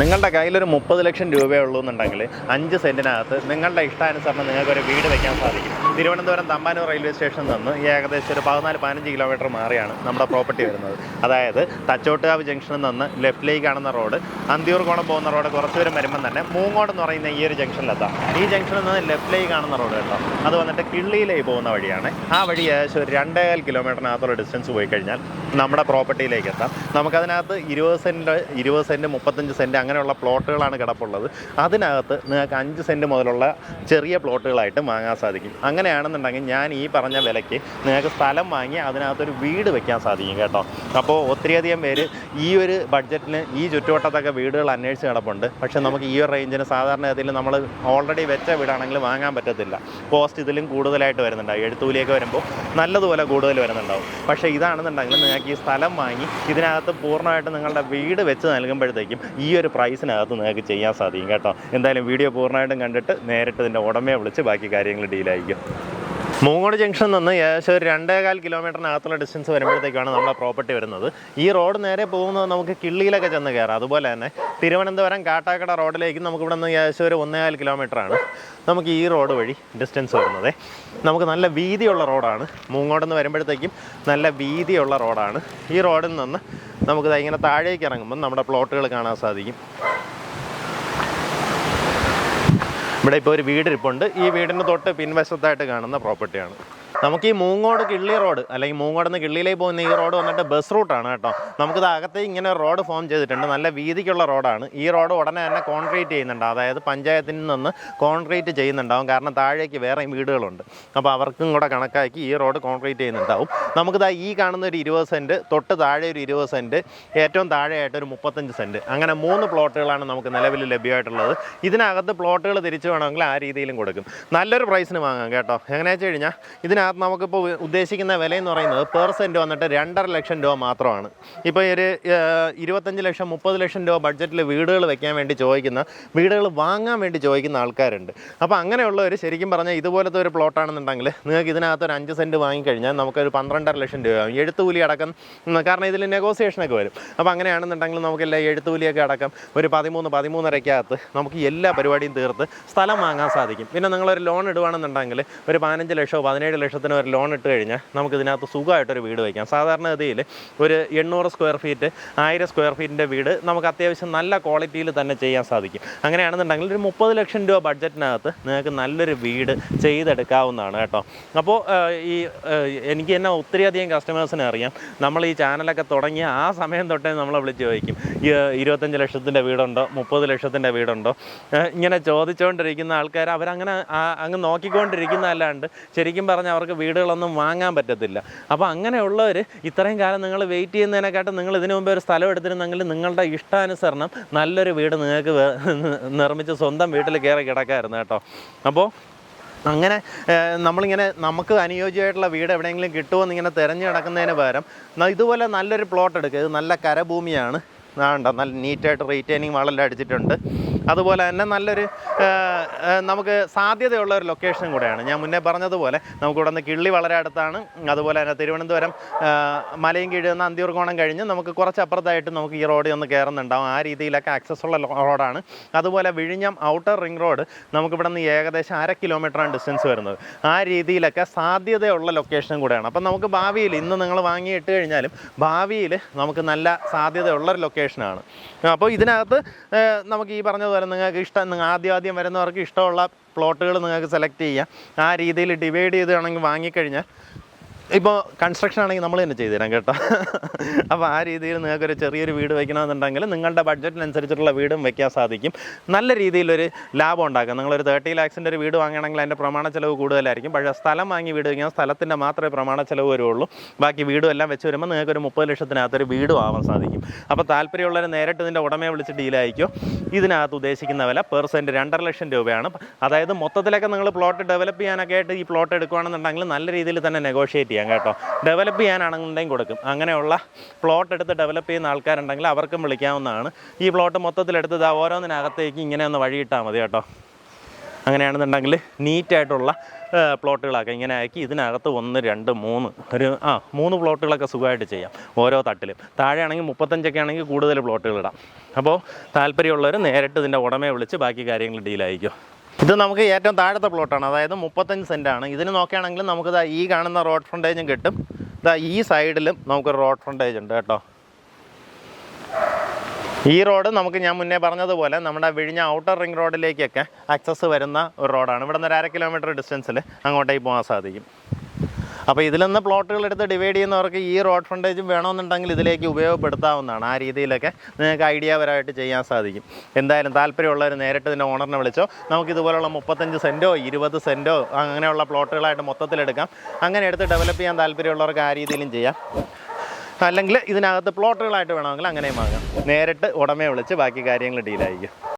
നിങ്ങളുടെ കയ്യിലൊരു മുപ്പത് ലക്ഷം രൂപയേ ഉള്ളൂ എന്നുണ്ടെങ്കിൽ അഞ്ച് സെന്റിനകത്ത് നിങ്ങളുടെ ഇഷ്ടാനുസരണം നിങ്ങൾക്ക് ഒരു വീട് വെക്കാൻ സാധിക്കും. തിരുവനന്തപുരം തമ്പാനൂർ റെയിൽവേ സ്റ്റേഷനിൽ നിന്ന് ഏകദേശം ഒരു പതിനാല് പതിനഞ്ച് കിലോമീറ്റർ മാറിയാണ് നമ്മുടെ പ്രോപ്പർട്ടി വരുന്നത്. അതായത് തച്ചോട്ടുകാവ് ജംഗ്ഷനിൽ നിന്ന് ലെഫ്റ്റിലേക്ക് കാണുന്ന റോഡ് അന്തിയൂർ കോണം പോകുന്ന റോഡ് കുറച്ച് ദൂരം വരുമ്പം തന്നെ മൂങ്ങോട് എന്ന് പറയുന്ന ഈ ഒരു ജംഗ്ഷനിലെത്താം ഈ ജംഗ്ഷനിൽ നിന്ന് ലെഫ്റ്റിലേക്ക് കാണുന്ന റോഡ് കേട്ടോ അത് വന്നിട്ട് കിള്ളിയിലേക്ക് പോകുന്ന വഴിയാണ്. ആ വഴി ഏകദേശം ഒരു രണ്ടേകാൽ കിലോമീറ്ററിനകത്തുള്ള ഡിസ്റ്റൻസ് പോയി കഴിഞ്ഞാൽ നമ്മുടെ പ്രോപ്പർട്ടിയിലേക്ക് എത്താം. നമുക്കതിനകത്ത് ഇരുപത് സെന്റ് ഇരുപത് സെന്റ് മുപ്പത്തഞ്ച് സെന്റ് അങ്ങനെയുള്ള പ്ലോട്ടുകളാണ് കിടപ്പുള്ളത്. അതിനകത്ത് നിങ്ങൾക്ക് അഞ്ച് സെന്റ് മുതലുള്ള ചെറിയ പ്ലോട്ടുകളായിട്ട് വാങ്ങാൻ സാധിക്കും. അങ്ങനെയാണെന്നുണ്ടെങ്കിൽ ഞാൻ ഈ പറഞ്ഞ വിലയ്ക്ക് നിങ്ങൾക്ക് സ്ഥലം വാങ്ങി അതിനകത്തൊരു വീട് വെക്കാൻ സാധിക്കും കേട്ടോ. അപ്പോൾ ഒത്തിരിയധികം പേര് ഈ ഒരു ബഡ്ജറ്റിന് ഈ ചുറ്റുവട്ടത്തൊക്കെ വീടുകൾ അന്വേഷിച്ച് കിടപ്പുണ്ട്. പക്ഷേ നമുക്ക് ഈ ഒരു റേഞ്ചിന് സാധാരണ സാധാരണഗതിയിൽ നമ്മൾ ഓൾറെഡി വെച്ച വീടാണെങ്കിൽ വാങ്ങാൻ പറ്റത്തില്ല. കോസ്റ്റ് ഇതിലും കൂടുതലായിട്ട് വരുന്നുണ്ടാവും എഴുത്തൂലിയൊക്കെ വരുമ്പോൾ നല്ലതുപോലെ കൂടുതൽ വരുന്നുണ്ടാവും. പക്ഷേ ഇതാണെന്നുണ്ടെങ്കിൽ നിങ്ങൾക്ക് ഈ സ്ഥലം വാങ്ങി ഇതിനകത്ത് പൂർണമായിട്ട് നിങ്ങളുടെ വീട് വെച്ച് നൽകുമ്പോഴത്തേക്കും ഈ ഒരു പ്രൈസിനകത്ത് നിങ്ങൾക്ക് ചെയ്യാൻ സാധിക്കും കേട്ടോ. എന്തായാലും വീഡിയോ പൂർണമായിട്ടും കണ്ടിട്ട് നേരിട്ട് ഇതിന്റെ ഉടമയെ വിളിച്ച് ബാക്കി കാര്യങ്ങൾ ഡീലായിരിക്കും മൂങ്ങോട് ജംഗ്ഷനിൽ നിന്ന് ഏകദേശം ഒരു രണ്ടേകാൽ കിലോമീറ്ററിനകത്തുള്ള ഡിസ്റ്റൻസ് വരുമ്പോഴത്തേക്കാണ് നമ്മുടെ പ്രോപ്പർട്ടി വരുന്നത്. ഈ റോഡ് നേരെ പോകുന്നത് നമുക്ക് കിള്ളിയിലൊക്കെ ചെന്ന് കയറാം അതുപോലെ തന്നെ തിരുവനന്തപുരം കാട്ടാക്കട റോഡിലേക്ക് നമുക്ക് ഇവിടെ നിന്ന് ഏകദേശം ഒരു ഒന്നേകാൽ കിലോമീറ്ററാണ് നമുക്ക് ഈ റോഡ് വഴി ഡിസ്റ്റൻസ് വരുന്നത്. നമുക്ക് നല്ല വീതിയുള്ള റോഡാണ് മൂങ്ങോട് നിന്ന് വരുമ്പോഴത്തേക്കും നല്ല വീതിയുള്ള റോഡാണ് ഈ റോഡിൽ നിന്ന് നമുക്കിത് ഇങ്ങനെ താഴേക്ക് ഇറങ്ങുമ്പോൾ നമ്മുടെ പ്ലോട്ടുകൾ കാണാൻ സാധിക്കും. ഇവിടെ ഇപ്പോൾ ഒരു വീട് ഇരിപ്പുണ്ട് ഈ വീടിന് തൊട്ട് പിൻവശത്തായിട്ട് കാണുന്ന പ്രോപ്പർട്ടിയാണ് നമുക്ക് ഈ മൂങ്ങോട് കിള്ളി റോഡ് അല്ലെങ്കിൽ മൂങ്ങോട് നിന്ന് കിള്ളിയിലേക്ക് പോകുന്ന ഈ റോഡ് വന്നിട്ട് ബസ് റൂട്ടാണ് കേട്ടോ. നമുക്കിത് അകത്ത് ഇങ്ങനെ റോഡ് ഫോം ചെയ്തിട്ടുണ്ട്. നല്ല വീതിക്കുള്ള റോഡാണ് ഈ റോഡ് ഉടനെ തന്നെ കോൺക്രീറ്റ് ചെയ്യുന്നുണ്ട്. അതായത് പഞ്ചായത്തിൽ നിന്ന് കോൺക്രീറ്റ് ചെയ്യുന്നുണ്ടാവും. കാരണം താഴേക്ക് വേറെയും വീടുകളുണ്ട്. അപ്പോൾ അവർക്കും കൂടെ കണക്കാക്കി ഈ റോഡ് കോൺക്രീറ്റ് ചെയ്യുന്നുണ്ടാവും. നമുക്കിതാ ഈ കാണുന്ന ഒരു ഇരുപത് സെന്റ് തൊട്ട് താഴെ ഒരു ഇരുപത് സെന്റ് ഏറ്റവും താഴെയായിട്ട് ഒരു മുപ്പത്തഞ്ച് സെന്റ് അങ്ങനെ മൂന്ന് പ്ലോട്ടുകളാണ് നമുക്ക് നിലവിൽ ലഭ്യമായിട്ടുള്ളത്. ഇതിനകത്ത് പ്ലോട്ടുകൾ തിരിച്ചു വേണമെങ്കിൽ ആ രീതിയിലും കൊടുക്കും. നല്ലൊരു പ്രൈസിന് വാങ്ങാം കേട്ടോ. എങ്ങനെയാ വെച്ച് കഴിഞ്ഞാൽ ഇതിനകത്ത് നമുക്കിപ്പോൾ ഉദ്ദേശിക്കുന്ന വില എന്ന് പറയുന്നത് പെർ സെന്റ് വന്നിട്ട് രണ്ടര ലക്ഷം രൂപ മാത്രമാണ്. ഇപ്പോൾ ഒരു ഇരുപത്തഞ്ച് ലക്ഷം മുപ്പത് ലക്ഷം രൂപ ബഡ്ജറ്റിൽ വീടുകൾ വെക്കാൻ വേണ്ടി ചോദിക്കുന്ന വീടുകൾ വാങ്ങാൻ വേണ്ടി ചോദിക്കുന്ന ആൾക്കാരുണ്ട്. അപ്പോൾ അങ്ങനെയുള്ളവർ ശരിക്കും പറഞ്ഞാൽ ഇതുപോലത്തെ ഒരു പ്ലോട്ടാണെന്നുണ്ടെങ്കിൽ നിങ്ങൾക്ക് ഇതിനകത്ത് ഒരു അഞ്ച് സെന്റ് വാങ്ങിക്കഴിഞ്ഞാൽ നമുക്കൊരു പന്ത്രണ്ടര ലക്ഷം രൂപയാകും എഴുത്തുകൂലി അടക്കം കാരണം ഇതിൽ നെഗോസിയേഷനൊക്കെ വരും. അപ്പോൾ അങ്ങനെയാണെന്നുണ്ടെങ്കിൽ നമുക്കെല്ലാം എഴുത്തുകൂലിയൊക്കെ അടക്കം ഒരു പതിമൂന്ന് പതിമൂന്നരക്കകത്ത് നമുക്ക് എല്ലാ പരിപാടിയും തീർത്ത് സ്ഥലം വാങ്ങാൻ സാധിക്കും. പിന്നെ നിങ്ങളൊരു ലോൺ ഇടുവാണെന്നുണ്ടെങ്കിൽ ഒരു പതിനഞ്ച് ലക്ഷമോ പതിനേഴ് ലക്ഷത്തിന് ഒരു ലോൺ ഇട്ട് കഴിഞ്ഞാൽ നമുക്ക് ഇതിനകത്ത് സുഖമായിട്ടൊരു വീട് വയ്ക്കാം. സാധാരണഗതിയിൽ ഒരു എണ്ണൂറ് സ്ക്വയർ ഫീറ്റ് ആയിരം സ്ക്വയർ ഫീറ്റിന്റെ വീട് നമുക്ക് അത്യാവശ്യം നല്ല ക്വാളിറ്റിയിൽ തന്നെ ചെയ്യാൻ സാധിക്കും. അങ്ങനെയാണെന്നുണ്ടെങ്കിൽ ഒരു മുപ്പത് ലക്ഷം രൂപ ബഡ്ജറ്റിനകത്ത് നിങ്ങൾക്ക് നല്ലൊരു വീട് ചെയ്തെടുക്കാവുന്നതാണ് കേട്ടോ. അപ്പോൾ ഈ എനിക്ക് തന്നെ ഒത്തിരിയധികം കസ്റ്റമേഴ്സിനെ അറിയാം. നമ്മൾ ഈ ചാനലൊക്കെ തുടങ്ങിയ ആ സമയം തൊട്ടേ നമ്മളെ വിളിച്ച് ചോദിക്കും ഇരുപത്തഞ്ച് ലക്ഷത്തിന്റെ വീടുണ്ടോ മുപ്പത് ലക്ഷത്തിന്റെ വീടുണ്ടോ? ഇങ്ങനെ ചോദിച്ചുകൊണ്ടിരിക്കുന്ന ആൾക്കാർ അവരങ്ങനെ അങ്ങ് നോക്കിക്കൊണ്ടിരിക്കുന്നതല്ലാണ്ട് ശരിക്കും പറഞ്ഞാൽ അവർക്ക് വീടുകളൊന്നും വാങ്ങാൻ പറ്റത്തില്ല. അപ്പോൾ അങ്ങനെയുള്ളവർ ഇത്രയും കാലം നിങ്ങൾ വെയിറ്റ് ചെയ്യുന്നതിനെക്കാട്ടും നിങ്ങൾ ഇതിനു മുമ്പേ ഒരു സ്ഥലം എടുത്തിരുന്നെങ്കിൽ നിങ്ങളുടെ ഇഷ്ടാനുസരണം നല്ലൊരു വീട് നിങ്ങൾക്ക് നിർമ്മിച്ച് സ്വന്തം വീട്ടിൽ കയറി കിടക്കായിരുന്നു കേട്ടോ. അപ്പോൾ അങ്ങനെ നമ്മളിങ്ങനെ നമുക്ക് അനുയോജ്യമായിട്ടുള്ള വീട് എവിടെയെങ്കിലും കിട്ടുമോ എന്നിങ്ങനെ തിരഞ്ഞു കിടക്കുന്നതിന് പകരം ഇതുപോലെ നല്ലൊരു പ്ലോട്ട് എടുക്കുക. ഇത് നല്ല കരഭൂമിയാണ്. വേണ്ട നല്ല നീറ്റായിട്ട് റീറ്റെയിനിങ് വളമെല്ലാം അടിച്ചിട്ടുണ്ട്. അതുപോലെ തന്നെ നല്ലൊരു നമുക്ക് സാധ്യതയുള്ള ഒരു ലൊക്കേഷൻ കൂടെയാണ്. ഞാൻ മുന്നേ പറഞ്ഞതുപോലെ നമുക്കിവിടെ നിന്ന് കിള്ളി വളരെ അടുത്താണ്. അതുപോലെ തന്നെ തിരുവനന്തപുരം മലയും കീഴിൽ നിന്ന് അന്തിയൂർക്കോണം കഴിഞ്ഞ് നമുക്ക് കുറച്ച് അപ്പുറത്തായിട്ട് നമുക്ക് ഈ റോഡിൽ ഒന്ന് കയറുന്നുണ്ടാവും. ആ രീതിയിലൊക്കെ ആക്സസ് ഉള്ള റോഡാണ്. അതുപോലെ വിഴിഞ്ഞം ഔട്ടർ റിംഗ് റോഡ് നമുക്കിവിടെ നിന്ന് ഏകദേശം അര കിലോമീറ്ററാണ് ഡിസ്റ്റൻസ് വരുന്നത്. ആ രീതിയിലൊക്കെ സാധ്യതയുള്ള ലൊക്കേഷൻ കൂടെയാണ്. അപ്പം നമുക്ക് ഭാവിയിൽ ഇന്ന് നിങ്ങൾ വാങ്ങിയിട്ട് കഴിഞ്ഞാലും ഭാവിയിൽ നമുക്ക് നല്ല സാധ്യതയുള്ള സാധ്യതയുള്ളൊരു ലൊക്കേഷനാണ് അപ്പോൾ ഇതിനകത്ത് നമുക്ക് ഈ പറഞ്ഞതുപോലെ നിങ്ങൾക്ക് ഇഷ്ടം നിങ്ങൾ ആദ്യം ആദ്യം വരുന്നവർക്ക് ഇഷ്ടമുള്ള പ്ലോട്ടുകൾ നിങ്ങൾക്ക് സെലക്ട് ചെയ്യാം. ആ രീതിയിൽ ഡിവൈഡ് ചെയ്ത് വേണമെങ്കിൽ വാങ്ങിക്കഴിഞ്ഞാൽ ഇപ്പോൾ കൺസ്ട്രക്ഷൻ ആണെങ്കിൽ നമ്മൾ തന്നെ ചെയ്തു തരാം കേട്ടോ. അപ്പോൾ ആ രീതിയിൽ നിങ്ങൾക്കൊരു ചെറിയൊരു വീട് വയ്ക്കണമെന്നുണ്ടെങ്കിൽ നിങ്ങളുടെ ബഡ്ജറ്റിനനുസരിച്ചിട്ടുള്ള വീടും വെക്കാൻ സാധിക്കും. നല്ല രീതിയിലൊരു ലാഭം ഉണ്ടാക്കാം. നിങ്ങളൊരു തേർട്ടി ലാക്സിന്റെ ഒരു വീട് വാങ്ങണമെങ്കിൽ അതിന്റെ പ്രമാണ ചെലവ് കൂടുതലായിരിക്കും. പക്ഷേ സ്ഥലം വാങ്ങി വീട് വയ്ക്കാൻ സ്ഥലത്തിന്റെ മാത്രമേ പ്രമാണ ചെലവ് വരുള്ളൂ. ബാക്കി വീടും എല്ലാം വെച്ച് വരുമ്പോൾ നിങ്ങൾക്ക് ഒരു മുപ്പത് ലക്ഷത്തിനകത്തൊരു വീടും ആവാൻ സാധിക്കും. അപ്പോൾ താല്പര്യമുള്ളവർ നേരിട്ട് ഇതിന്റെ ഉടമയെ വിളിച്ച് ഡീലായിരിക്കും ഇതിനകത്ത് ഉദ്ദേശിക്കുന്ന വില പെർ സെന്റ് രണ്ടര ലക്ഷം രൂപയാണ്. അതായത് മൊത്തത്തിലൊക്കെ നിങ്ങൾ പ്ലോട്ട് ഡെവലപ്പ് ചെയ്യാനൊക്കെ ആയിട്ട് ഈ പ്ലോട്ട് എടുക്കുകയാണെന്നുണ്ടെങ്കിൽ നല്ല രീതിയിൽ തന്നെ നെഗോഷിയേറ്റ് ചെയ്യാം. കേട്ടോ. ഡെവലപ്പ് ചെയ്യാനാണെന്നുണ്ടെങ്കിൽ കൊടുക്കും. അങ്ങനെയുള്ള പ്ലോട്ട് എടുത്ത് ഡെവലപ്പ് ചെയ്യുന്ന ആൾക്കാരുണ്ടെങ്കിൽ അവർക്കും വിളിക്കാവുന്നതാണ്. ഈ പ്ലോട്ട് മൊത്തത്തിലെടുത്ത് ഇതാ ഓരോന്നിനകത്തേക്ക് ഇങ്ങനെ ഒന്ന് വഴിയിട്ടാൽ മതി കേട്ടോ. അങ്ങനെയാണെന്നുണ്ടെങ്കിൽ നീറ്റായിട്ടുള്ള പ്ലോട്ടുകളൊക്കെ ഇങ്ങനെ ആക്കി ഇതിനകത്ത് ഒന്ന് രണ്ട് മൂന്ന് ഒരു ആ മൂന്ന് പ്ലോട്ടുകളൊക്കെ സുഖമായിട്ട് ചെയ്യാം. ഓരോ തട്ടിലും. താഴെയാണെങ്കിൽ മുപ്പത്തഞ്ചൊക്കെ ആണെങ്കിൽ കൂടുതൽ പ്ലോട്ടുകൾ ഇടാം. അപ്പോൾ താല്പര്യമുള്ളവർ നേരിട്ട് ഇതിന്റെ ഉടമയെ വിളിച്ച് ബാക്കി കാര്യങ്ങൾ ഡീലായിരിക്കും ഇത് നമുക്ക് ഏറ്റവും താഴത്തെ പ്ലോട്ടാണ് അതായത് മുപ്പത്തഞ്ച് സെന്റാണ് ഇതിന് നോക്കുകയാണെങ്കിൽ നമുക്ക് ഈ കാണുന്ന റോഡ് ഫ്രണ്ടേജും കിട്ടും. ഇതാ ഈ സൈഡിലും നമുക്കൊരു റോഡ് ഫ്രണ്ടേജ് ഉണ്ട് കേട്ടോ. ഈ റോഡ് നമുക്ക് ഞാൻ മുന്നേ പറഞ്ഞതുപോലെ നമ്മുടെ വിഴിഞ്ഞ ഔട്ടർ റിംഗ് റോഡിലേക്കൊക്കെ ആക്സസ് വരുന്ന ഒരു റോഡാണ് ഇവിടെ നിന്ന് ഒരു അര കിലോമീറ്റർ ഡിസ്റ്റൻസിൽ അങ്ങോട്ടേക്ക് പോകാൻ സാധിക്കും. അപ്പോൾ ഇതിൽ നിന്ന് പ്ലോട്ടുകൾ എടുത്ത് ഡിവൈഡ് ചെയ്യുന്നവർക്ക് ഈ റോഡ് ഫ്രണ്ടേജും വേണമെന്നുണ്ടെങ്കിൽ ഇതിലേക്ക് ഉപയോഗപ്പെടുത്താവുന്നതാണ് ആ രീതിയിലൊക്കെ നിങ്ങൾക്ക് ഐഡിയ പരമായിട്ട് ചെയ്യാൻ സാധിക്കും. എന്തായാലും താല്പര്യമുള്ളവർ നേരിട്ട് ഇതിന്റെ ഓണറിനെ വിളിച്ചോ. നമുക്ക് ഇതുപോലുള്ള മുപ്പത്തഞ്ച് സെന്റോ ഇരുപത് സെന്റോ അങ്ങനെയുള്ള പ്ലോട്ടുകളായിട്ട് മൊത്തത്തിലെടുക്കാം അങ്ങനെ എടുത്ത് ഡെവലപ്പ് ചെയ്യാൻ താല്പര്യമുള്ളവർക്ക് ആ രീതിയിലും ചെയ്യാം. അല്ലെങ്കിൽ ഇതിനകത്ത് പ്ലോട്ടുകളായിട്ട് വേണമെങ്കിൽ അങ്ങനെയും വാങ്ങാം നേരിട്ട് ഉടമയെ വിളിച്ച് ബാക്കി കാര്യങ്ങൾ ഡീലായിരിക്കും